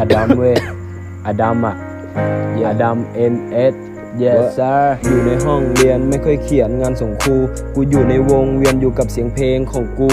อดัมเว้ยอ ดัมอะอดัม N S yes sir อยู่ในห้องเรียนไม่ค่อยเขียนงานส่งครู กูอยู่ในวงเวียนอยู่กับเสียงเพลงของกู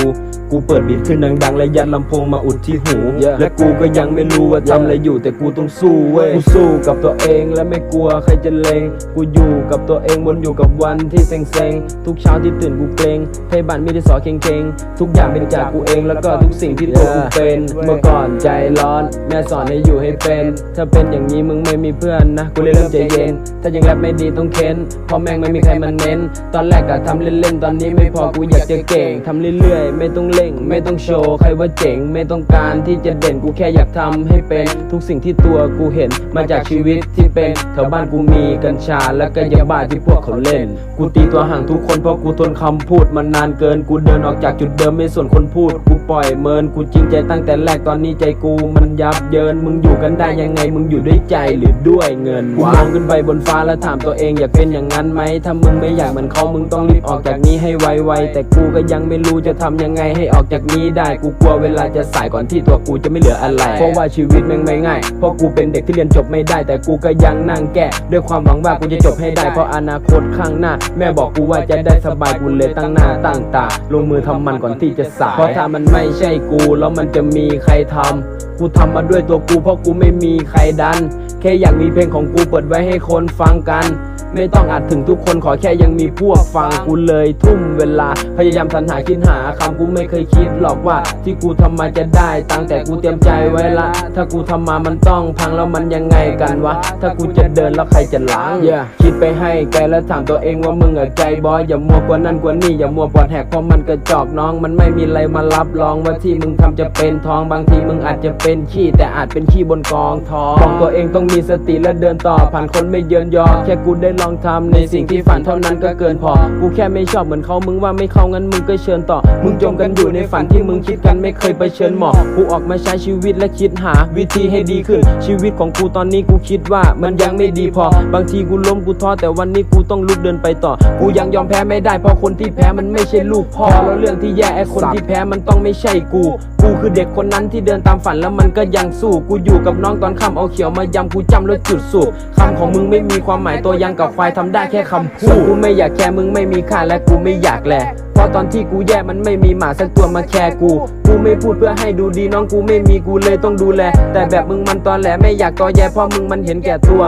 กูเปิดบีทขึ้นดังๆและยัดลำโพงมาอุดที่หู Yeah และกูก็ยังไม่รู้ว่าทำอะไรอยู่แต่กูต้องสู้เว้ย กูสู้กับตัวเองและไม่กลัวใครจะเลง กูอยู่กับตัวเองวนอยู่กับวันที่เซ็งๆ ทุกเช้าที่ตื่นกูเกรงไทยบ้านมีแต่สอเค็งๆ ทุกอย่างเป็นจากกูเองแล้วก็ทุกสิ่งที่ตัวกูเป็น เมื่อก่อนใจร้อน แม่สอนให้อยู่ให้เป็น ถ้าเป็นอย่างนี้มึงไม่มีเพื่อนนะ กูเลยเริ่มใจเย็น ถ้ายังแรปไม่ดีต้องเค้นเพราะแม่งไม่มีใครมาเน้น ตอนแรกก็ทำเล่นๆ ตอนนี้ไม่พอกูอยากจะเก่งทำเรื่อยๆ ไม่ต้องเร่ง ไม่ต้องโชว์ ใครว่าเจ๋ง ไม่ต้องการที่จะเด่นกูแค่อยากทำให้เป็น ทุกสิ่งที่ตัวกูเห็นมาจากชีวิตที่เป็นแถวบ้านกูมีกัญชาและก็ยาบ้าที่พวกเขาเล่น กูตีตัวห่างทุกคนเพราะกูทนคำพูดมานานเกิน กูเดินออกจากจุดเดิมไม่ส่วนคนพูด กูปล่อยเมิน กูจริงใจตั้งแต่แรกตอนนี้ใจกูมันยับเยิน มึงอยู่กันได้ยังไง มึงอยู่ด้วยใจหรือด้วยเงินกูมองขึ้นไปบนฟ้าแล้วถามตัวเองอยากเป็นอย่างนั้นไหมถ้ามึงไม่อยากเหมือนเขามึงต้องรีบออกจากนี้ให้ไวๆแต่กูก็ยังไม่รู้จะทำยังไงให้ออกจากนี้ได้กูกลัวเวลาจะสายก่อนที่ตัวกูจะไม่เหลืออะไร เพราะว่าชีวิตแม่งไม่ง่ายเพราะกูเป็นเด็กที่เรียนจบไม่ได้ แต่กูก็ยังนั่งแก้ด้วยความหวังว่ากูจะจบให้ได้เพราะอนาคตข้างหน้า แม่บอกกูว่าจะได้สบายกูเลยตั้งหน้าตั้งตาลงมือทำมันก่อนที่จะสายเพราะถ้ามันไม่ใช่กูแล้วมันจะมีใครทำกูทำมาด้วยตัวกูเพราะกูไม่มีใครดัน แค่อยากมีเพลงของกูเปิดไว้ให้คนฟังกัน ไม่ต้องอัดถึงทุกคนขอแค่ยังมีพวกฟังกูเลยทุ่มเวลา พยายามสรรหาคิดหาคำกูไม่เคยคิดหรอกว่า ที่กูทำมาจะได้ตังค์แต่กูเตรียมใจไว้ละ ถ้ากูทำมามันต้องพังแล้วมันยังไงกันวะ ถ้ากูจะเดินแล้วใครจะล้าง yeah. คิดไปให้ไกลแล้วถามตัวเองว่ามึงอะใจบอยอย่ามัวกว่านั่นกว่านี่อย่ามัวปอดแหกเพราะมันกระจอกน้อง มันไม่มีอะไรมารับรองว่าที่มึงทำจะเป็นทองบางทีมึงอาจจะเป็นขี้แต่อาจเป็นขี้บนกองทองของตัวเองต้องมีสติและเดินต่อ ผ่านคนไม่เยินยอ แค่กูได้ลองทำในสิ่งที่ฝันเท่านั้นก็เกินพอ กูแค่ไม่ชอบเหมือนเขามึงว่าไม่เข้างั้นมึงก็เชิญต่อ มึงจมกันอยู่ในฝันที่มึงคิดกันไม่เคยไปเชิญหมอกกูออกมาใช้ชีวิตและคิดหา วิธีให้ดีขึ้น ชีวิตของกูตอนนี้กูคิดว่ามันยังไม่ดีพอ บางทีกูล้มกูท้อแต่วันนี้กูต้องลุกเดินไปต่อ กูยังยอมแพ้ไม่ได้เพราะคนที่แพ้มันไม่ใช่ลูกพ่อแล้วเรื่องที่แย่ไอ้คนที่แพ้มันต้องไม่ใช่กู กูคือเด็กคนนั้นที่เดินตามฝันแล้วมันก็ยังสู้กูอยู่กับน้องตอนค่ำเอาเขียวมายำกูจำแล้วจุดสูบคำของมึงไม่มีความหมายตัวยังกับควายทำได้แค่คำพูดกูไม่อยากแคร์มึงไม่มีค่าและกูไม่อยากแลเพราะตอนที่กูแย่มันไม่มีหมาสักตัวมาแคร์กู กูไม่พูดเพื่อให้ดูดีน้องกูไม่มีกูเลยต้องดูแล แต่แบบมึงมันตอนแหลไม่อยากตอแยเพราะมึงมันเห็นแก่ตัว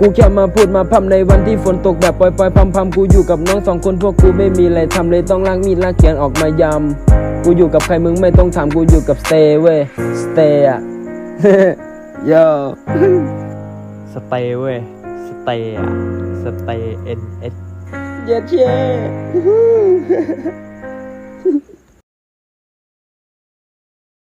กูแค่มาพูดมาพำในวันที่ฝนตกแบบปล่อยๆพำๆกูอยู่กับน้องสองคนพวกกูไม่มีอะไรทำเลยต้องล้างมีดลากเขียนออกมายำ กูอยู่กับใครมึงไม่ต้องถามกูอยู่กับ stay เว้ย stay อะ yo สเตย์เว้ยสเตย์อะสเตย์ N S เย็ดเช่